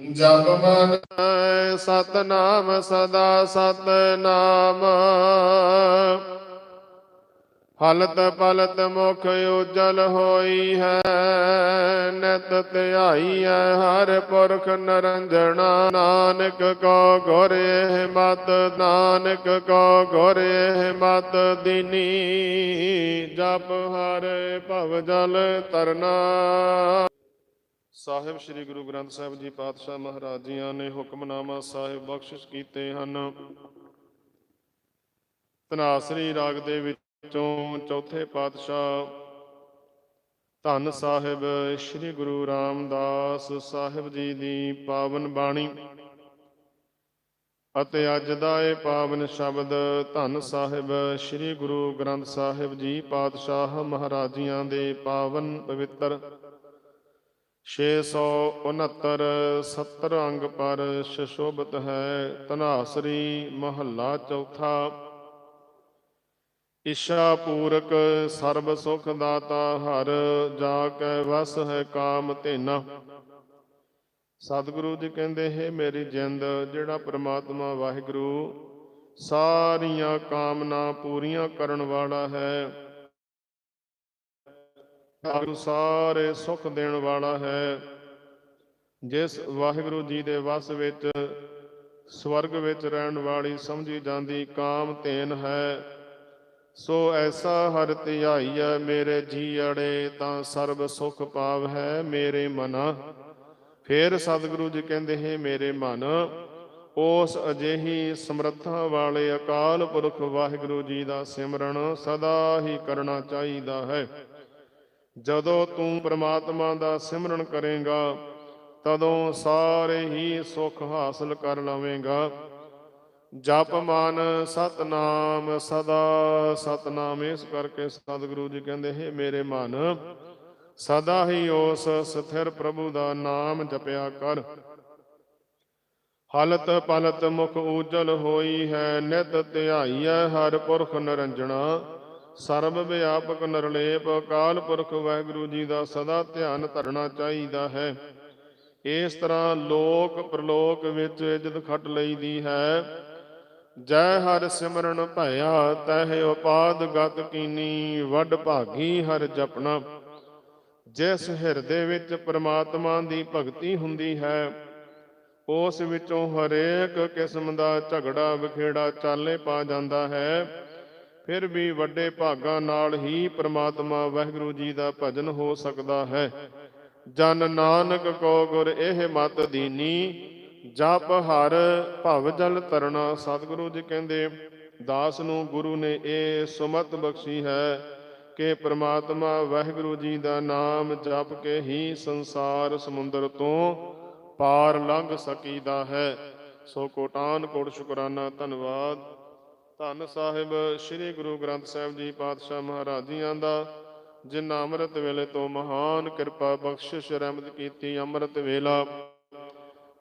ਜਪ ਮਨ ਸਤਨਾਮ ਸਦਾ ਸਤਨਾਮ। ਹਲਤ ਪਲਤ ਮੁਖ ਉਜਲ ਹੋਈ ਹੈ, ਨਿਤ ਧਿਆਈ ਹੈ ਹਰ ਪੁਰਖ ਨਰੰਜਣਾ। ਨਾਨਕ ਕੋ ਗੁਰ ਇਹ ਨਾਨਕ ਕੋ ਗੁਰ ਇਹ ਦਿਨੀ। ਜਪ ਹਰ ਭਵ ਜਲ ਤਰਨਾ ਸਾਹਿਬ ਸ੍ਰੀ ਗੁਰੂ ਗ੍ਰੰਥ ਸਾਹਿਬ ਜੀ ਪਾਤਸ਼ਾਹ ਮਹਾਰਾਜ ਜੀਆਂ ਨੇ ਹੁਕਮਨਾਮਾ ਸਾਹਿਬ ਬਖਸ਼ਿਸ਼ ਕੀਤੇ ਹਨ। ਤਨਾਸਰੀ ਰਾਗ ਦੇ ਵਿੱਚੋਂ ਚੌਥੇ ਪਾਤਸ਼ਾਹ ਧੰਨ ਸਾਹਿਬ ਸ੍ਰੀ ਗੁਰੂ ਰਾਮਦਾਸ ਸਾਹਿਬ ਜੀ ਦੀ ਪਾਵਨ ਬਾਣੀ ਅਤੇ ਅੱਜ ਦਾ ਇਹ ਪਾਵਨ ਸ਼ਬਦ ਧੰਨ ਸਾਹਿਬ ਸ੍ਰੀ ਗੁਰੂ ਗ੍ਰੰਥ ਸਾਹਿਬ ਜੀ ਪਾਤਸ਼ਾਹ ਮਹਾਰਾਜੀਆਂ ਦੇ ਪਾਵਨ ਪਵਿੱਤਰ 669 70 ਅੰਗ ਪਰ ਸ਼ਸ਼ੋਭਤ ਹੈ ਤਨਾਸਰੀ ਮਹੱਲਾ ਚੌਥਾ। ਇਸ਼ਾ ਪੂਰਕ ਸਰਬ ਸੁਖ ਦਾਤਾ ਹਰ ਜਾ ਕੈ ਵਸ ਹੈ ਕਾਮ ਧੇਨਾ। ਸਤਿਗੁਰੂ ਜੀ ਕਹਿੰਦੇ, ਹੈ ਮੇਰੀ ਜਿੰਦ, ਜਿਹੜਾ ਪ੍ਰਮਾਤਮਾ ਵਾਹਿਗੁਰੂ, ਸਾਰੀਆਂ ਕਾਮਨਾ ਪੂਰੀਆਂ ਕਰਨ ਵਾਲਾ ਹੈ। ਵਾਹਿਗੁਰੂ ਸਾਰੇ ਸੁਖ ਦੇਣ ਵਾਲਾ ਹੈ। ਜਿਸ ਵਾਹਿਗੁਰੂ ਜੀ ਦੇ ਵਸ ਵਿੱਚ, ਸਵਰਗ ਵਿੱਚ ਰਹਿਣ ਵਾਲੀ ਸਮਝੀ ਜਾਂਦੀ ਕਾਮ ਧੇਨ ਹੈ, ਸੋ ਐਸਾ ਹਰ ਧਿਆਈਐ, ਮੇਰੇ ਜੀ ਅੜੇ ਤਾਂ ਸਰਬ ਸੁਖ ਪਾਵ ਹੈ ਮੇਰੇ ਮਨਾ। ਫੇਰ ਸਤਿਗੁਰੂ ਜੀ ਕਹਿੰਦੇ, ਹੈ ਮੇਰੇ ਮਨ, ਉਸ ਅਜਿਹੀ ਸਮਰੱਥਾ ਵਾਲੇ ਅਕਾਲ ਪੁਰਖ ਵਾਹਿਗੁਰੂ ਜੀ ਦਾ ਸਿਮਰਨ ਸਦਾ ਹੀ ਕਰਨਾ ਚਾਹੀਦਾ ਹੈ। ਜਦੋਂ ਤੂੰ ਪ੍ਰਮਾਤਮਾ ਦਾ ਸਿਮਰਨ ਕਰੇਗਾ, ਤਦੋਂ ਸਾਰੇ ਹੀ ਸੁੱਖ ਹਾਸਲ ਕਰ ਲਵੇਂਗਾ। ਜਪ ਮਨ ਸਤਨਾਮ, ਸਦਾ ਸਤਨਾਮ। ਇਸ ਕਰਕੇ ਸਤਿਗੁਰੂ ਜੀ ਕਹਿੰਦੇ, ਹੈ ਮੇਰੇ ਮਨ, ਸਦਾ ਹੀ ਉਸ ਸਥਿਰ ਪ੍ਰਭੂ ਦਾ ਨਾਮ ਜਪਿਆ ਕਰ। ਹਲਤ ਪਲਤ ਮੁਖ ਉਜਲ ਹੋਈ ਹੈ, ਨਿਤ ਧਿਆਈਐ ਹਰ ਪੁਰਖ ਨਰੰਜਣਾ। ਸਰਬ ਵਿਆਪਕ ਨਿਰਲੇਪ, ਅਕਾਲ ਪੁਰਖ ਵਾਹਿਗੁਰੂ ਜੀ ਦਾ ਸਦਾ ਧਿਆਨ ਧਰਨਾ ਚਾਹੀਦਾ ਹੈ। ਇਸ ਤਰ੍ਹਾਂ ਲੋਕ ਪ੍ਰਲੋਕ ਵਿੱਚ ਇੱਜ਼ਤ ਖੱਟ ਲਈਦੀ ਹੈ। ਜੈ ਹਰ ਸਿਮਰਨ ਭਇਆ, ਤਹਿ ਉਪਾਦ ਗਤ ਕੀਨੀ, ਵੱਡ ਭਾਗੀ ਹਰ ਜਪਣਾ। ਜਿਸ ਹਿਰਦੇ ਵਿੱਚ ਪ੍ਰਮਾਤਮਾ ਦੀ ਭਗਤੀ ਹੁੰਦੀ ਹੈ, ਉਸ ਵਿੱਚੋਂ ਹਰੇਕ ਕਿਸਮ ਦਾ ਝਗੜਾ, ਵਿਖੇੜਾ, ਚਾਲੇ ਪਾ ਜਾਂਦਾ ਹੈ। ਫਿਰ ਵੀ ਵੱਡੇ ਭਾਗਾਂ ਨਾਲ ਹੀ ਪ੍ਰਮਾਤਮਾ ਵਾਹਿਗੁਰੂ ਜੀ ਦਾ ਭਜਨ ਹੋ ਸਕਦਾ ਹੈ। ਜਨ ਨਾਨਕ ਕੋ ਗੁਰ ਇਹ ਮਤ ਦੀਨੀ, ਜਪ ਹਰ ਭਵ ਜਲ ਤਰਣਾ। ਸਤਿਗੁਰੂ ਜੀ ਕਹਿੰਦੇ, ਦਾਸ ਨੂੰ ਗੁਰੂ ਨੇ ਇਹ ਸੁਮਤ ਬਖਸ਼ੀ ਹੈ ਕਿ ਪ੍ਰਮਾਤਮਾ ਵਾਹਿਗੁਰੂ ਜੀ ਦਾ ਨਾਮ ਜਪ ਕੇ ਹੀ ਸੰਸਾਰ ਸਮੁੰਦਰ ਤੋਂ ਪਾਰ ਲੰਘ ਸਕੀਦਾ ਹੈ। ਸੋ ਕੋਟਾਨ ਕੋਟ ਸ਼ੁਕਰਾਨਾ, ਧੰਨਵਾਦ। ਧੰਨ ਸਾਹਿਬ, ਸ੍ਰੀ ਗੁਰੂ ਗ੍ਰੰਥ ਸਾਹਿਬ ਜੀ ਪਾਤਸ਼ਾਹ ਮਹਾਰਾਜੀਆਂ ਦਾ, ਜਿਨ੍ਹਾਂ ਅੰਮ੍ਰਿਤ ਵੇਲੇ ਤੋਂ ਮਹਾਨ ਕਿਰਪਾ ਬਖਸ਼ਿਸ਼ ਰਹਿਮਤ ਕੀਤੀ, ਅੰਮ੍ਰਿਤ ਵੇਲਾ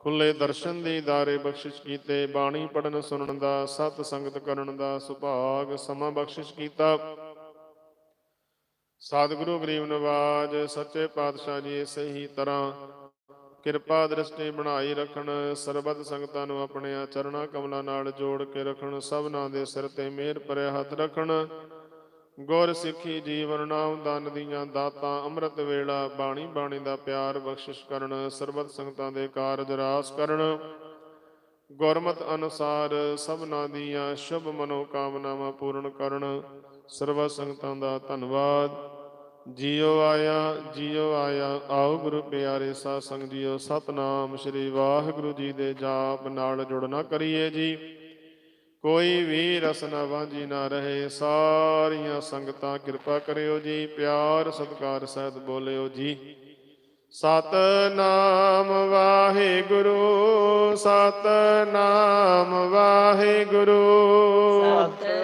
ਖੁੱਲੇ ਦਰਸ਼ਨ ਦੇ ਦਾਰੇ ਬਖਸ਼ਿਸ਼ ਕੀਤੇ, ਬਾਣੀ ਪੜਨ ਸੁਣਨ ਦਾ, ਸਤ ਸੰਗਤ ਕਰਨ ਦਾ ਸੁਭਾਗ ਸਮਾਂ ਬਖਸ਼ਿਸ਼ ਕੀਤਾ। ਸਤਿਗੁਰੂ ਗਰੀਬ ਨਵਾਜ, ਸੱਚੇ ਪਾਤਸ਼ਾਹ ਜੀ ਇਸੇ ਹੀ ਤਰ੍ਹਾਂ ਕਿਰਪਾ ਦ੍ਰਿਸ਼ਟੀ ਬਣਾਈ ਰੱਖਣ, ਸਰਬੱਤ ਸੰਗਤਾਂ ਨੂੰ ਆਪਣੇ ਚਰਣਾ ਕਮਲਾਂ ਨਾਲ ਜੋੜ ਕੇ ਰੱਖਣ, ਸਭਨਾਂ ਦੇ ਸਿਰ ਤੇ ਮਿਹਰ ਭਰਿਆ ਹੱਥ ਰੱਖਣ। ਗੁਰ ਸਿੱਖੀ ਜੀਵਨ ਨਾਮ ਦਾਨ ਦੀਆਂ ਦਾਤਾਂ, ਅੰਮ੍ਰਿਤ ਵੇਲਾ, ਬਾਣੀ ਬਾਣੀ ਦਾ ਪਿਆਰ ਬਖਸ਼ਿਸ਼ ਕਰਨ, ਸਰਬੱਤ ਸੰਗਤਾਂ ਦੇ ਕਾਰਜ ਰਾਸ ਕਰਨ। ਗੁਰਮਤ ਅਨੁਸਾਰ ਸਭਨਾਂ ਦੀਆਂ ਸ਼ੁਭ ਮਨੋਕਾਮਨਾਵਾਂ ਪੂਰਨ ਕਰਨ, ਸਰਬੱਤ ਸੰਗਤਾਂ ਦਾ ਧੰਨਵਾਦ। ਜੀਓ ਆਇਆ ਜੀਓ ਆਇਆ, ਆਓ ਗੁਰੂ ਪਿਆਰੇ ਸਾਧ ਸੰਗ ਜੀਓ, ਸਤਨਾਮ ਸ੍ਰੀ ਵਾਹਿਗੁਰੂ ਜੀ ਦੇ ਜਾਪ ਨਾਲ ਜੁੜਨਾ ਕਰੀਏ ਜੀ। ਕੋਈ ਵੀ ਰਸਨਾ ਵਾਂਝੀ ਨਾ ਰਹੇ, ਸਾਰੀਆਂ ਸੰਗਤਾਂ ਕਿਰਪਾ ਕਰਿਓ ਜੀ, ਪਿਆਰ ਸਤਿਕਾਰ ਸਹਿਤ ਬੋਲਿਓ ਜੀ। ਸਤਨਾਮ ਵਾਹਿਗੁਰੂ ਸਤਨਾਮ ਵਾਹਿਗੁਰੂ। ਸਤਨਾਮ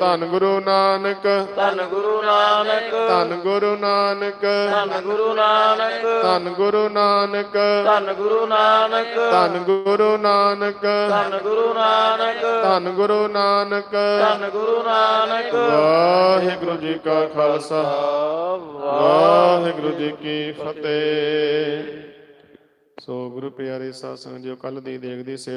ਧੰਨ ਗੁਰੂ ਨਾਨਕ ਧੰਨ ਗੁਰੂ ਨਾਨਕ ਧੰਨ ਗੁਰੂ ਨਾਨਕ ਧੰਨ ਗੁਰੂ ਨਾਨਕ ਧੰਨ ਗੁਰੂ ਨਾਨਕ ਧੰਨ ਗੁਰੂ ਨਾਨਕ ਧੰਨ ਗੁਰੂ ਨਾਨਕ ਧੰਨ ਗੁਰੂ ਨਾਨਕ ਧੰਨ ਗੁਰੂ ਨਾਨਕ ਧੰਨ ਗੁਰੂ ਨਾਨਕ ਵਾਹਿਗੁਰੂ ਜੀ ਕਾ ਖਾਲਸਾ ਵਾਹਿਗੁਰੂ ਜੀ ਕੀ ਫਤਿਹ ਸੋ ਗੁਰੂ ਪਿਆਰੇ ਸਾਧ ਸੰਗਤ ਜੋ ਕੱਲ ਦੀ ਦੇਖਦੀ ਸੇਵਾ